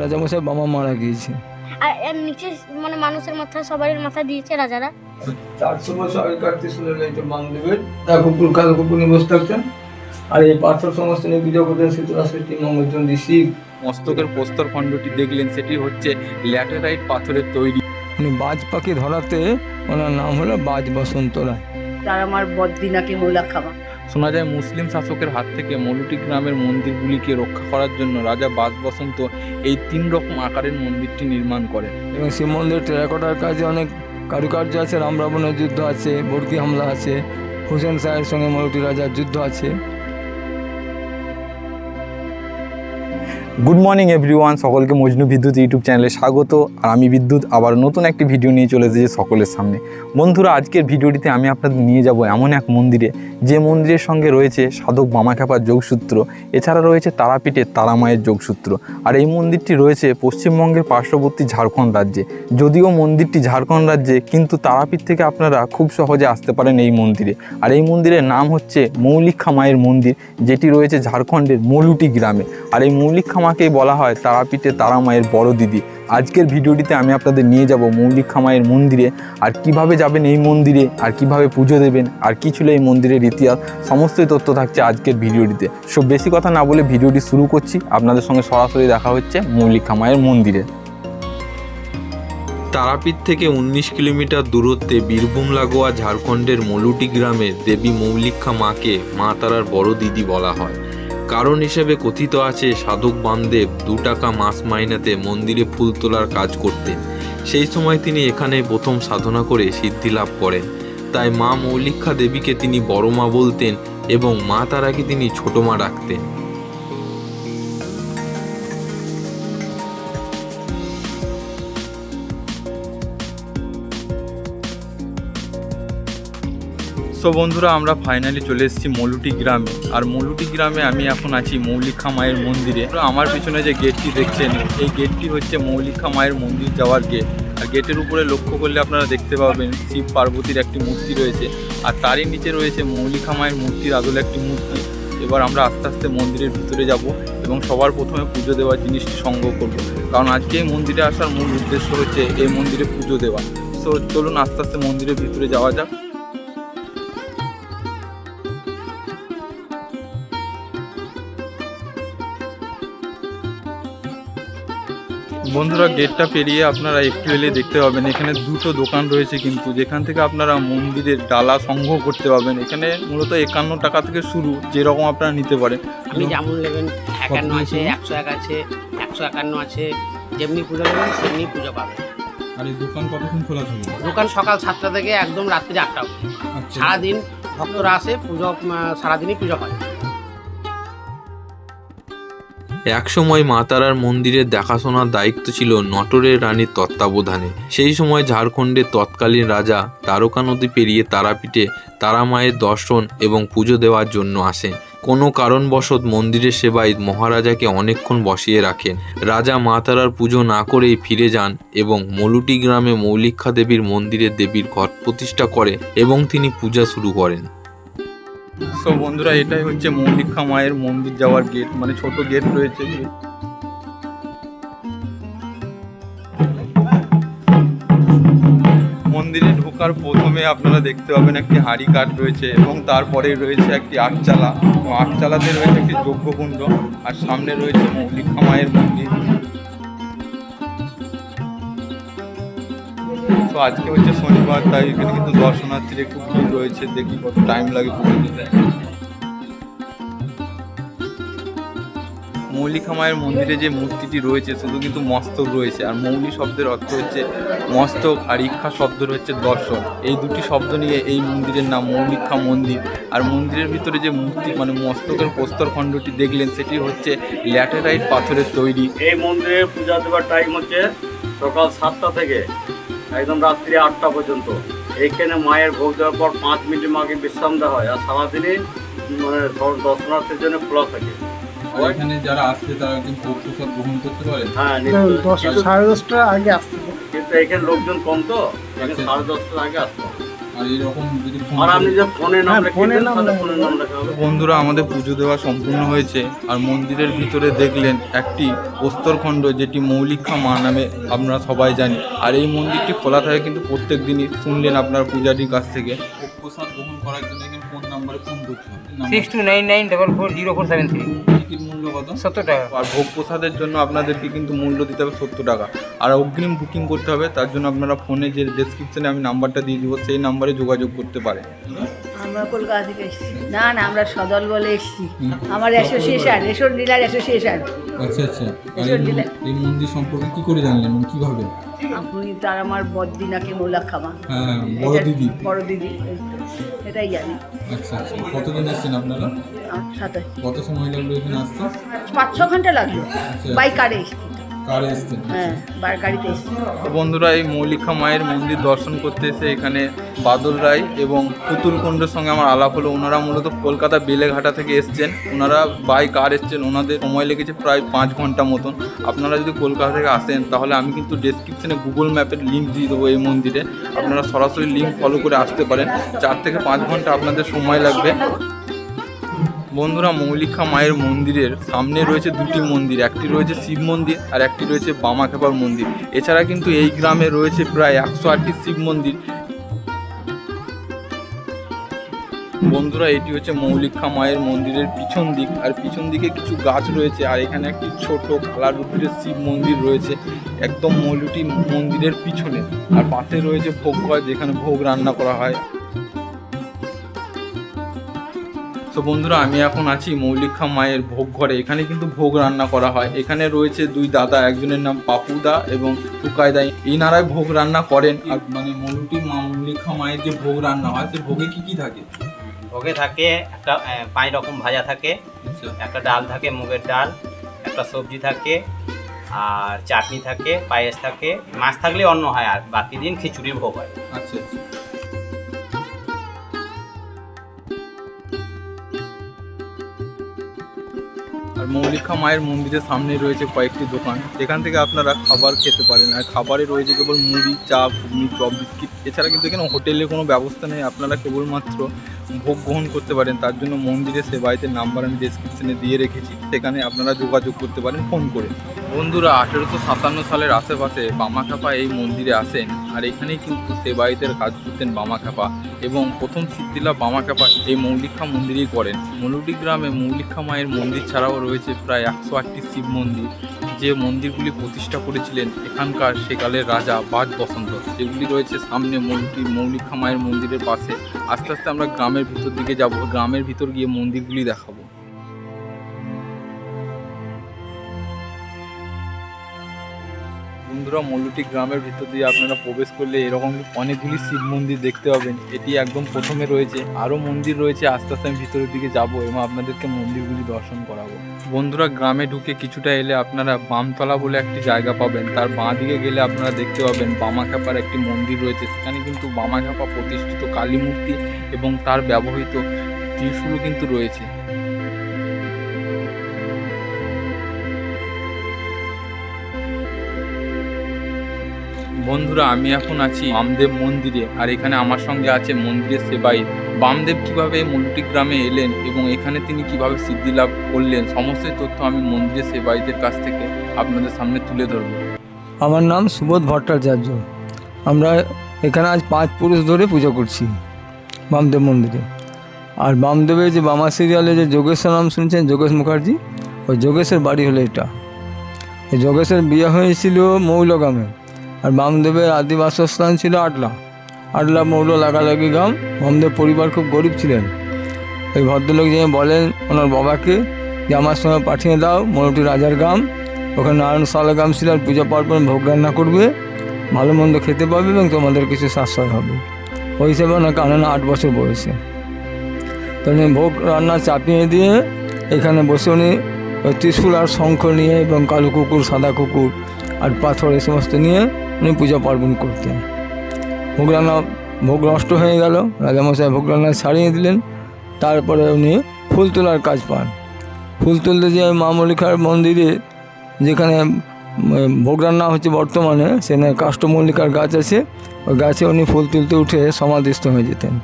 রাজামশাই বাবা মারা গিয়েছে। আর এর নিচে মানে মানুষের মাথায় সবারই মাথা দিয়েছে রাজারা। চারশো বছর আগেকার ত্রিশুল রয়েছে বাংদেবের তার কুকুর কালো কুকুর বসে থাকতেন। আর এই পাথর সমস্ত নিয়ে পুজো করতেন শীতলা ষষ্ঠী মঙ্গলচন্দ্রী শিব মস্তকের প্রস্তর খণ্ডটি দেখলেন সেটি হচ্ছে ল্যাটেরাইট পাথরের তৈরি। উনি বাজ পাখি ধরাতে ওনার নাম হলো বাজ বসন্ত রায়। তার আমার বদ্দিনাকে মৌলা খাওয়া শোনা যায় মুসলিম শাসকের হাত থেকে মলুটি গ্রামের মন্দিরগুলিকে রক্ষা করার জন্য রাজা বাস বসন্ত এই তিন রকম আকারের মন্দিরটি নির্মাণ করে এবং শিব মন্দির টেরাকোটার কাজে অনেক কারুকার্য আছে রাম রাবণের যুদ্ধ আছে বর্তি হামলা আছে, হুসেন শাহের সঙ্গে মলুটি রাজার যুদ্ধ আছে। গুড মর্নিং এভরিওয়ান সকলকে মজনু বিদ্যুৎ ইউটিউব চ্যানেলে স্বাগত। আর আমি বিদ্যুৎ। আবার নতুন একটি ভিডিও নিয়ে চলে এসেছি সকলের সামনে। বন্ধুরা, আজকের ভিডিওটিতে আমি আপনাদের নিয়ে যাব এমন এক মন্দিরে। যে মন্দিরের সঙ্গে রয়েছে সাধক মামাখ্যাপার যোগসূত্র। এছাড়া রয়েছে তারাপীঠের তারামায়ের যোগসূত্র। আর এই মন্দিরটি রয়েছে পশ্চিমবঙ্গের পার্শ্ববর্তী ঝাড়খণ্ড রাজ্যে। যদিও মন্দিরটি ঝাড়খণ্ড রাজ্যে, কিন্তু তারাপীঠ থেকে আপনারা খুব সহজে আসতে পারেন এই মন্দিরে। আর এই মন্দিরের নাম হচ্ছে মৌলিক্ষা মায়ের মন্দির। যেটি রয়েছে ঝাড়খণ্ডের মলুটি গ্রামে। আর এই মৌলিক্ষা মাকেই বলা হয় তারাপীঠে তারা মায়ের বড় দিদি। আজকের ভিডিওটিতে আমি আপনাদের নিয়ে যাব মৌলিক্ষা মায়ের মন্দিরে, আর কীভাবে যাবেন এই মন্দিরে, আর কীভাবে পুজো দেবেন, আর কি ছিল এই মন্দিরের ইতিহাস, সমস্তই তথ্য থাকছে আজকের ভিডিওটিতে। সো বেশি কথা না বলে ভিডিওটি শুরু করছি, আপনাদের সঙ্গে সরাসরি দেখা হচ্ছে মৌলিক্ষা মায়ের মন্দিরে। তারাপীঠ থেকে উনিশ কিলোমিটার দূরত্বে বীরভূম, লাগোয়া, ঝাড়খণ্ডের মলুটি গ্রামের দেবী মৌলিক্ষা মাকে মা তারার বড় দিদি বলা হয়। কারণ হিসেবে কথিত আছে, সাধক বামদেব দু টাকা মাস মাইনাতে মন্দিরে ফুল তোলার কাজ করতেন। সেই সময় তিনি এখানে প্রথম সাধনা করে সিদ্ধি লাভ করেন। তাই মা মৌলিক্ষা দেবীকে তিনি বড় মা বলতেন এবং মা তারাকে তিনি ছোট মা ডাকতেন সো বন্ধুরা, আমরা ফাইনালি চলে এসেছি মলুটি গ্রামে। আর মলুটি গ্রামে আমি এখন আছি মৌলিকা মায়ের মন্দিরে। আমার পিছনে যে গেটটি দেখছেন, এই গেটটি হচ্ছে মৌলিকা মায়ের মন্দির যাওয়ার গেট আর গেটের উপরে লক্ষ্য করলে আপনারা দেখতে পাবেন, শিব পার্বতীর একটি মূর্তি রয়েছে। আর তারই নিচে রয়েছে মৌলিকা মায়ের মূর্তির আদলে একটি মূর্তি। এবার আমরা আস্তে আস্তে মন্দিরের ভিতরে যাব এবং সবার প্রথমে পুজো দেওয়ার জিনিসটি সংগ্রহ করব। কারণ আজকে এই মন্দিরে আসার মূল উদ্দেশ্য হচ্ছে এই মন্দিরে পুজো দেওয়া। তো চলুন আস্তে আস্তে মন্দিরের ভিতরে যাওয়া যাক। বন্ধুরা গেটটা পেরিয়ে আপনারা একটু এলে দেখতে পাবেন এখানে দুটো দোকান রয়েছে কিন্তু যেখান থেকে আপনারা মন্দিরের ডালা সংগ্রহ করতে পারবেন। এখানে মূলত একান্ন টাকা থেকে শুরু যেরকম আপনারা নিতে পারেন। আপনি যেমন নেবেন একান্ন আছে একশো এক আছে একশো একান্ন আছে যেমনি পুজো নেবেন সেমনি পুজো পাবেন। আর এই দোকান কতক্ষণ খোলা থাকে দোকান সকাল সাতটা থেকে একদম রাত্রি আটটা অবধি। আচ্ছা। সারাদিন ভক্তরা আসে পুজো সারাদিনই পুজো হয়। একসময় মা তারার মন্দিরের দেখাশোনার দায়িত্ব ছিল নটরের রানীর তত্ত্বাবধানে। সেই সময় ঝাড়খণ্ডের তৎকালীন রাজা তারকা নদী পেরিয়ে তারাপীঠে তারা মায়ের দর্শন এবং পুজো দেওয়ার জন্য আসেন। কোনো কারণবশত মন্দিরের সেবায় মহারাজাকে অনেকক্ষণ বসিয়ে রাখেন। রাজা মা তারার পুজো না করেই ফিরে যান এবং মলুটি গ্রামে মৌলিক্ষা দেবীর মন্দিরে দেবীর ঘট প্রতিষ্ঠা করে এবং তিনি পূজা শুরু করেন। সো বন্ধুরা, এটাই হচ্ছে মৌলিকা মায়ের মন্দির যাওয়ার গেট মানে ছোট গেট রয়েছে। মন্দিরে ঢোকার প্রথমে আপনারা দেখতে পাবেন একটি হাঁড়ি কাঠ রয়েছে এবং তারপরে রয়েছে একটি আটচালা। আটচালাতে রয়েছে একটি যজ্ঞকুণ্ড, আর সামনে রয়েছে মৌলিকা মায়ের মন্দির। তো আজকে হচ্ছে শনিবার, তাই এখানে কিন্তু দর্শনার্থীর একটু ভিড় রয়েছে, দেখি কত টাইম লাগে পুজো দিতে মৌলিকা মায়ের মন্দিরে যে মূর্তিটি রয়েছে, শুধু কিন্তু মস্তক রয়েছে, আর মৌলি শব্দের অর্থ হচ্ছে মস্তক আর ইক্ষা শব্দের হচ্ছে দর্শন। এই দুটি শব্দ নিয়ে এই মন্দিরের নাম মৌলিকা মন্দির। আর মন্দিরের ভিতরে যে মূর্তি মানে মস্তকের প্রস্তর খণ্ডটি দেখলেন, সেটি হচ্ছে ল্যাটেরাইট পাথরের তৈরি। এই মন্দিরে পূজা দেওয়ার টাইম হচ্ছে সকাল সাতটা থেকে। একদম রাত্রি আটটা পর্যন্ত। এইখানে মায়ের ভোগ দেওয়ার পর পাঁচ মিনিট মাকে বিশ্রাম দেওয়া হয় আর সারাদিনই মানে দর্শনার্থীর জন্য খোলা থাকে। এখানে যারা আসছে তারা কিন্তু ভোগ প্রসাদ গ্রহণ করতে পারে? হ্যাঁ দশটা সাড়ে দশটার আগে আসতে কিন্তু এখানে লোকজন কম তো এখানে আচ্ছা। সাড়ে দশটার আগে আসতে। আর এরকম যদি আর আপনি যে ফোনে নাম হ্যাঁ, ফোনে নাম ফোনের নাম লেখা হবে। বন্ধুরা আমাদের পুজো দেওয়া সম্পূর্ণ হয়েছে আর মন্দিরের ভিতরে দেখলেন একটি প্রস্তরখণ্ড যেটি মৌলিকা মা নামে আমরা সবাই জানি। আর এই মন্দিরটি খোলা থাকে কিন্তু প্রত্যেক দিনই। শুনলেন আপনার পূজারীর কাছ থেকে। প্রসাদ গ্রহণ করার জন্য এখানে ফোন নাম্বারে ফোন করতে হবে। Six two nine nine double four zero four seven three কত? সত্তর টাকা। আর ভোগ প্রসাদের জন্য আপনাদেরকে কিন্তু মূল্য দিতে হবে সত্তর টাকা। আর অগ্রিম বুকিং করতে হবে তার জন্য আপনারা ফোনে যে ডেসক্রিপশনে আমি নাম্বারটা দিয়ে দিব সেই নাম্বারে যোগাযোগ করতে পারেন আমরা কলকাতা থেকে এসেছি। না না আমরা সদল বলে এসেছি। আমার অ্যাসোসিয়েশন রেশন ডিলার অ্যাসোসিয়েশন আচ্ছা আচ্ছা। এই- মন্দির সম্পর্কে কি করে জানলেন মানে কীভাবে? আপনি তার আমার বদ্দি নাকি মৌলা খামা হ্যাঁ বড় দিদি। বড় দিদি এটাই জানি। আচ্ছা আচ্ছা। কতদিন এসেছেন আপনারা? সাতাশ কত সময় লাগল এখানে আসতে? পাঁচ ছ ঘণ্টা লাগল। আচ্ছা। বাই কারে এসেছি। হ্যাঁ বার গাড়িতে এসেছি। বন্ধুরা এই মৌলিকা মায়ের মন্দির দর্শন করতে এসে এখানে বাদল রায় এবং পুতুল কুণ্ডের সঙ্গে আমার আলাপ হলো। ওনারা মূলত কলকাতা বেলেঘাটা থেকে এসছেন। ওনারা বাই কার এসছেন? ওনাদের সময় লেগেছে প্রায় পাঁচ ঘণ্টা মতন। আপনারা যদি কলকাতা থেকে আসেন তাহলে আমি কিন্তু ডেসক্রিপশনে গুগল ম্যাপের লিঙ্ক দিয়ে দেবো এই মন্দিরে। আপনারা সরাসরি লিঙ্ক ফলো করে আসতে পারেন। চার থেকে পাঁচ ঘণ্টা আপনাদের সময় লাগবে। বন্ধুরা মৌলিকা মায়ের মন্দিরের সামনে রয়েছে দুটি মন্দির, একটি রয়েছে শিব মন্দির আর একটি রয়েছে বামাখ্যাপার মন্দির। এছাড়া কিন্তু এই গ্রামে রয়েছে প্রায় একশো আটটি শিব মন্দির। বন্ধুরা, এটি হচ্ছে মৌলিকা মায়ের মন্দিরের পিছন দিক। আর পিছন দিকে কিছু গাছ রয়েছে আর এখানে একটি ছোট কালার রুদ্রের শিব মন্দির রয়েছে একদম মৌলুটি মন্দিরের পিছনে। আর পাশে রয়েছে ভোগ ঘর যেখানে ভোগ রান্না করা হয়। তো বন্ধুরা আমি এখন আছি মৌলিকা মায়ের ভোগ ঘরে। এখানে কিন্তু ভোগ রান্না করা হয়। এখানে রয়েছে দুই দাদা একজনের নাম পাপুদা এবং টুকাইদা। ইনারাই ভোগ রান্না করেন। মানে মৌলুটি মৌলিকা মায়ের যে ভোগ রান্না হয় সে ভোগে কি কি থাকে? ভোগে থাকে একটা পাঁচ রকম ভাজা থাকে। আচ্ছা। একটা ডাল থাকে মুগের ডাল। একটা সবজি থাকে। আর চাটনি থাকে পায়েস থাকে। মাছ থাকলে অন্য হয় আর বাকি দিন খিচুড়ির ভোগ হয়। আচ্ছা আচ্ছা। আর মৌলিকা মায়ের মন্দিরের সামনে রয়েছে কয়েকটি দোকান। যেখান থেকে আপনারা খাবার খেতে পারেন। আর খাবারে রয়েছে কেবল মুড়ি, চা, ঘুগনি, চপ, বিস্কিট। এছাড়া কিন্তু এখানে হোটেলে কোনো ব্যবস্থা নেই। আপনারা কেবলমাত্র ভোগ গ্রহণ করতে পারেন, তার জন্য মন্দিরের সেবায়তের নাম্বার আমি ডিসক্রিপশনে দিয়ে রেখেছি, সেখানে আপনারা যোগাযোগ করতে পারেন ফোন করে। বন্ধুরা, আঠেরোশো সাতান্ন সালের আশেপাশে বামাখ্যাপা এই মন্দিরে আসেন, আর এখানেই কিন্তু সেবায়তের কাজ করতেন বামাখ্যাপা এবং প্রথম সিদ্ধিলা বামাখ্যাপা এই মৌলিকা মন্দিরেই করেন। মৌলুটি গ্রামে মৌলিক্ষা মায়ের মন্দির ছাড়াও রয়েছে প্রায় একশো আটটি শিব মন্দির, যে মন্দিরগুলি প্রতিষ্ঠা করেছিলেন এখানকার সেকালের রাজা বাজ বসন্ত। যেগুলি রয়েছে সামনে মৌলুটি মৌলিক্ষা মায়ের মন্দিরের পাশে। আস্তে আস্তে আমরা গ্রামের ভিতর দিকে যাব গ্রামের ভিতর গিয়ে মন্দিরগুলি দেখাবো। বন্ধুরা মল্লুটি গ্রামের ভিতর দিয়ে আপনারা প্রবেশ করলে এরকম অনেকগুলি শিব মন্দির দেখতে পাবেন। এটি একদম প্রথমে রয়েছে। আরও মন্দির রয়েছে। আস্তে আস্তে আমি ভিতরের দিকে যাব এবং আপনাদেরকে মন্দিরগুলি দর্শন করাবো। বন্ধুরা, গ্রামে ঢুকে কিছুটা এলে আপনারা বামতলা বলে একটি জায়গা পাবেন। তার বাঁ দিকে গেলে আপনারা দেখতে পাবেন বামাখ্যাপার একটি মন্দির রয়েছে। সেখানে কিন্তু বামাখ্যাপা প্রতিষ্ঠিত কালী মূর্তি এবং তার ব্যবহৃত ত্রিশূলও কিন্তু রয়েছে। বন্ধুরা, আমি এখন আছি বামদেব মন্দিরে আর এখানে আমার সঙ্গে আছে মন্দিরের সেবাই বামদেব কীভাবে মল্লুটি গ্রামে এলেন এবং এখানে তিনি কীভাবে সিদ্ধি লাভ করলেন, সমস্ত তথ্য আমি মন্দিরের সেবাইদের কাছ থেকে আপনাদের সামনে তুলে ধরবো। আমার নাম সুবোধ ভট্টাচার্য। আমরা এখানে আজ পাঁচ পুরুষ ধরে পুজো করছি বামদেব মন্দিরে। আর বামদেবের যে বামা সিরিয়ালে যে যোগেশের নাম শুনছেন, যোগেশ মুখার্জি, ওই যোগেশের বাড়ি হলো এটা। যোগেশের বিয়ে হয়েছিল মৌলগ্রামে আর বামদেবের আদি বাসস্থান ছিল আটলা। আটলা মৌল লাগালাগি গ্রাম। বামদেব পরিবার খুব গরিব ছিলেন। ওই ভদ্রলোক যিনি বলেন, ওনার বাবাকে যে আমার সঙ্গে পাঠিয়ে দাও, মৌলটি রাজার গ্রাম। ওখানে নারায়ণ সালগ্রাম ছিল, আর পূজা পার্বণ ভোগ রান্না করবে। ভালো মন্দ খেতে পাবে এবং তোমাদের কিছু সাশ্রয় হবে। ওই হিসেবে ওনাকে আনানো আট বছর বয়সে। তো উনি ভোগ রান্না চাপিয়ে দিয়ে এখানে বসে উনি ত্রিশূল আর শঙ্খ নিয়ে এবং কালো কুকুর, সাদা কুকুর আর পাথর এই সমস্ত নিয়ে উনি পূজা পার্বণ করতেন। ভোগ রান্না ভোগ নষ্ট হয়ে গেল, রাজামশাই ভোগ রান্না ছাড়িয়ে দিলেন, তারপরে উনি ফুল তোলার কাজ পান। ফুল তুলতে যে মা মল্লিকার মন্দিরে, যেখানে ভোগ রান্না হচ্ছে বর্তমানে, সেখানে কাষ্টমল্লিকার গাছ আছে, ওই গাছে উনি ফুল তুলতে উঠে সমাধিস্থ হয়ে যেতেন।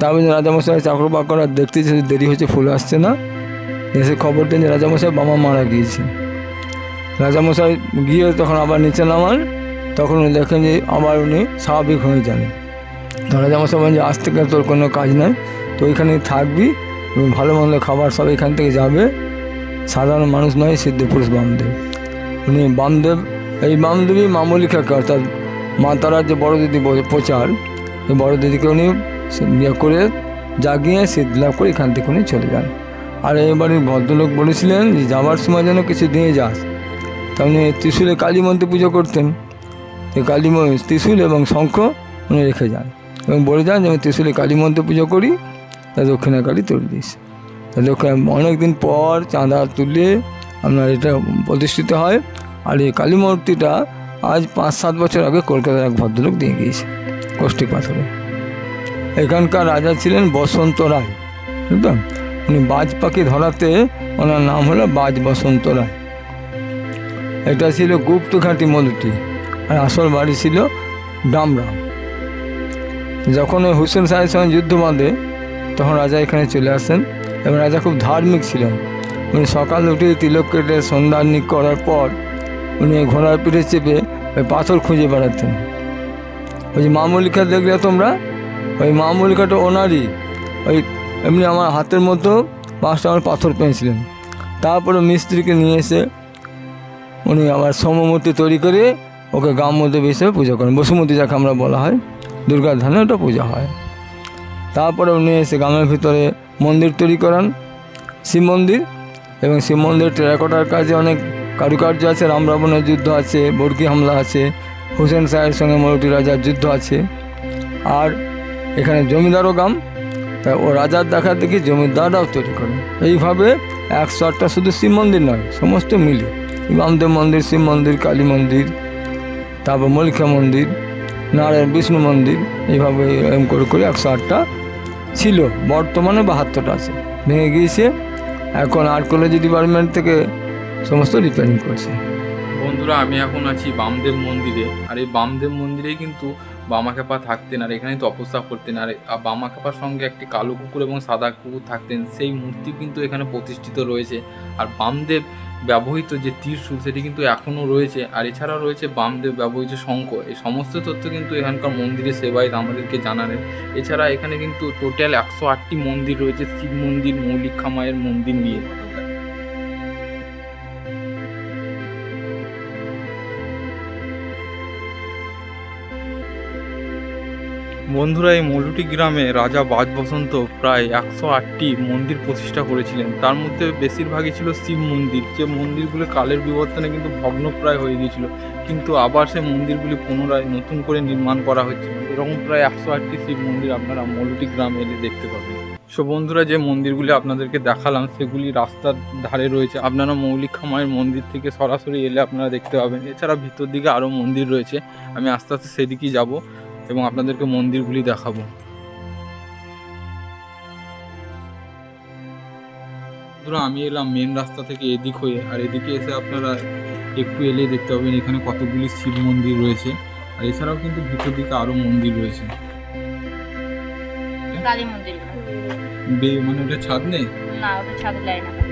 তারপর রাজামশাই চাকর বাকরা দেখতে যে দেরি হচ্ছে, ফুল আসছে না, এসে খবর দেন যে রাজামশাই বাবা মারা গিয়েছে। রাজামশাই গিয়ে তখন আবার নিচে নামান তখন উনি দেখেন যে আবার উনি স্বাভাবিক হয়ে যান। তো রাজামশাই বলেন যে আজ থেকে তোর কোনো কাজ নাই তো ওইখানে থাকবি এবং ভালো মন্দ খাবার সব এখান থেকে যাবে। সাধারণ মানুষ নয়, সিদ্ধ পুরুষ বামদেব। উনি বামদেব, এই বামদেবী মামুলি কাকা, অর্থাৎ মা তারার যে বড় দিদি প্রচার, এই বড় দিদিকে উনি ইয়ে করে জাগিয়ে সিদ্ধ লাভ করে এখান থেকে উনি চলে যান। আর এবারে ভদ্রলোক বলেছিলেন যে যাওয়ার সময় যেন কিছু দিয়ে যাস। তা উনি ত্রিশূলে কালী মন্ত্রে পুজো করতেন। কালী ত্রিশূল এবং শঙ্খ উনি রেখে যান। এবং বলে যান যে আমি ত্রিশূলে কালী মন্ত্রে পুজো করি, তা দক্ষিণা কালী তুলে দিস। তা দক্ষিণ অনেক দিন পর চাঁদা তুলে আপনার এটা প্রতিষ্ঠিত হয়। আর এই কালী মূর্তিটা আজ পাঁচ সাত বছর আগে কলকাতার এক ভদ্রলোক দিয়ে গিয়েছে, কষ্টি পাথরে। এখানকার রাজা ছিলেন বসন্ত রায়, বুঝলেন? উনি বাজ পাখি ধরাতে ওনার নাম হলো বাজ বসন্ত রায়। এটা ছিল গুপ্তঘাটি মধুটি আর আসল বাড়ি ছিল ডামরাম। যখন ওই হুসেন শাহের সঙ্গে যুদ্ধ বাঁধে, তখন রাজা এখানে চলে আসেন এবং রাজা খুব ধার্মিক ছিলেন। উনি সকাল উঠে তিলক কেটে সন্ধ্যান্নি করার পর উনি ঘোড়ার পিঠে চেপে ওই পাথর খুঁজে বেড়াতেন। ওই যে মামলিকা দেখলে তোমরা? ওই মামলিকাটা ওনারই। ওই এমনি আমার হাতের মতো পাঁচটা আমার পাথর পেয়েছিলেন। তারপরে মিস্ত্রিকে নিয়ে এসে উনি আবার সমমূর্তি তৈরি করে ওকে গ্রাম্যদেব হিসেবে পুজো করেন। বসুমতী যাকে আমরা বলা হয়, দুর্গার ধানে ওটা পূজা হয়। তারপরে উনি এসে গ্রামের ভিতরে মন্দির তৈরি করান, শিব মন্দির। এবং শিব মন্দির টেরাকোটার কাজে অনেক কারুকার্য আছে। রাম রাবণের যুদ্ধ আছে বর্গি হামলা আছে, হুসেন শাহের সঙ্গে মরুটি রাজার যুদ্ধ আছে। আর এখানে জমিদারও গ্রাম। তাই ও রাজার দেখা দেখি জমিদাররাও তৈরি করে এইভাবে একশো আটটা শুধু শিব মন্দির নয়, সমস্ত মিলে বামদেব মন্দির, শিব মন্দির, কালী মন্দির তারপর মল্লিকা মন্দির, নারায়ণ বিষ্ণু মন্দির, এইভাবে এরকম করে করে একশো আটটা ছিল। বর্তমানে বাহাত্তরটা আছে। ভেঙে গিয়েছে। এখন আর্কোলজি ডিপার্টমেন্ট থেকে সমস্ত রিপেয়ারিং করছে। বন্ধুরা, আমি এখন আছি বামদেব মন্দিরে। আর এই বামদেব মন্দিরেই কিন্তু বামাখ্যাপা থাকতেন আর এখানে তপস্যা করতেন। আর আর বামাখ্যাপার সঙ্গে একটি কালো কুকুর এবং সাদা কুকুর থাকতেন। সেই মূর্তি কিন্তু এখানে প্রতিষ্ঠিত রয়েছে। আর বামদেব ব্যবহৃত যে ত্রিশূল সেটি কিন্তু এখনও রয়েছে। আর এছাড়াও রয়েছে বামদেব ব্যবহৃত শঙ্খ। এই সমস্ত তথ্য কিন্তু এখানকার মন্দিরের সেবায় আমাদেরকে জানালেন। এছাড়া এখানে কিন্তু টোটাল একশো আটটি মন্দির রয়েছে। শিব মন্দির, মৌলিকা মায়ের মন্দির নিয়ে। বন্ধুরা, এই মলুটি গ্রামে রাজা বাজ বসন্ত প্রায় একশো আটটি মন্দির প্রতিষ্ঠা করেছিলেন। তার মধ্যে বেশিরভাগই ছিল শিব মন্দির। যে মন্দিরগুলো কালের বিবর্তনে কিন্তু ভগ্নপ্রায় হয়ে গিয়েছিল, কিন্তু আবার সেই মন্দিরগুলি পুনরায় নতুন করে নির্মাণ করা হচ্ছে। এরকম প্রায় একশো আটটি শিব মন্দির আপনারা মলুটি গ্রামে এলে দেখতে পাবেন। সো বন্ধুরা, যে মন্দিরগুলি আপনাদেরকে দেখালাম, সেগুলি রাস্তার ধারে রয়েছে। আপনারা মৌলিক খামায়ের মন্দির থেকে সরাসরি এলে আপনারা দেখতে পাবেন। এছাড়া ভিতর দিকে আরও মন্দির রয়েছে। আমি আস্তে আস্তে সেদিকেই যাব। এবং আপনাদেরকে মন্দিরগুলি দেখাবো। ধরো আমি এলাম মেন রাস্তা থেকে এদিক হয়ে। আর এদিকে এসে আপনারা একটু এলে দেখতে পাবেন এখানে কতগুলি শিব মন্দির রয়েছে। আর এছাড়াও কিন্তু ভিতর দিকে আরও মন্দির রয়েছে। বে- মানে ওটা ছাদ নেই? না ওটা ছাদ লাই না।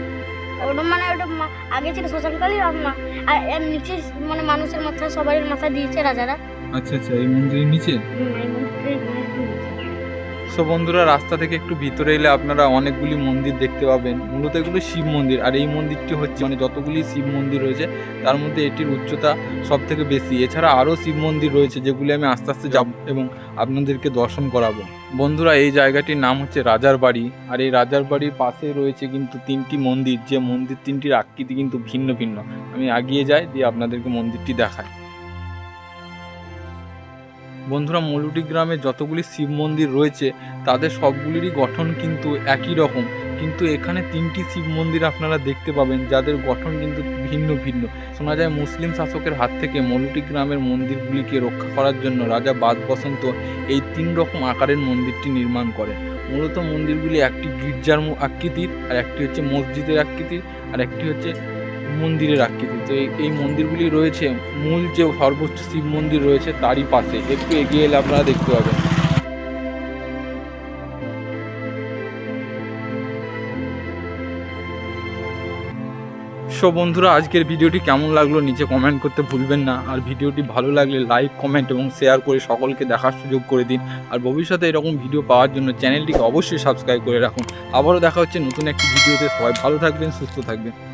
ওটা মানে ওটা মা- আগে ছিল শ্মশানকালী আর আর নিচে মানে মানুষের মাথা সবারই মাথা দিয়েছে রাজারা। আচ্ছা আচ্ছা এই মন্দিরের নিচে। সো বন্ধুরা রাস্তা থেকে একটু ভিতরে এলে আপনারা অনেকগুলি মন্দির দেখতে পাবেন। মূলত এগুলো শিব মন্দির। আর এই মন্দিরটি হচ্ছে মানে যতগুলি শিব মন্দির রয়েছে তার মধ্যে এটির উচ্চতা সব থেকে বেশি। এছাড়া আরও শিব মন্দির রয়েছে যেগুলি আমি আস্তে আস্তে যাব এবং আপনাদেরকে দর্শন করাবো। বন্ধুরা এই জায়গাটির নাম হচ্ছে রাজার বাড়ি। আর এই রাজার বাড়ির পাশে রয়েছে কিন্তু তিনটি মন্দির। যে মন্দির তিনটির আকৃতি কিন্তু ভিন্ন ভিন্ন। আমি এগিয়ে যাই দিয়ে আপনাদেরকে মন্দিরটি দেখাই। বন্ধুরা মৌলুটি গ্রামে যতগুলি শিব মন্দির রয়েছে, তাদের সবগুলিরই গঠন কিন্তু একই রকম। কিন্তু এখানে তিনটি শিব মন্দির আপনারা দেখতে পাবেন, যাদের গঠন কিন্তু ভিন্ন ভিন্ন। শোনা যায় মুসলিম শাসকের হাত থেকে মৌলুটি গ্রামের মন্দিরগুলিকে রক্ষা করার জন্য রাজা বাদ বসন্ত এই তিন রকম আকারের মন্দিরটি নির্মাণ করেন। মূলত মন্দিরগুলি একটি গির্জার আকৃতির, আর একটি হচ্ছে মসজিদের আকৃতির, আর একটি হচ্ছে মন্দিরের আকৃতি। তো এই- মন্দিরগুলি রয়েছে, মূল যে সর্বোচ্চ শিব মন্দির রয়েছে তারই পাশে। একটু এগিয়ে এলে আপনারা দেখতে পাবেন। সো বন্ধুরা, আজকের ভিডিওটি কেমন লাগল নিচে কমেন্ট করতে ভুলবেন না। আর ভিডিওটি ভালো লাগলে লাইক কমেন্ট এবং শেয়ার করে সকলকে দেখার সুযোগ করে দিন। আর ভবিষ্যতে এরকম ভিডিও পাওয়ার জন্য চ্যানেলটিকে অবশ্যই সাবস্ক্রাইব করে রাখুন। আবারও দেখা হচ্ছে নতুন একটি ভিডিওতে সবাই ভালো থাকবেন, সুস্থ থাকবেন।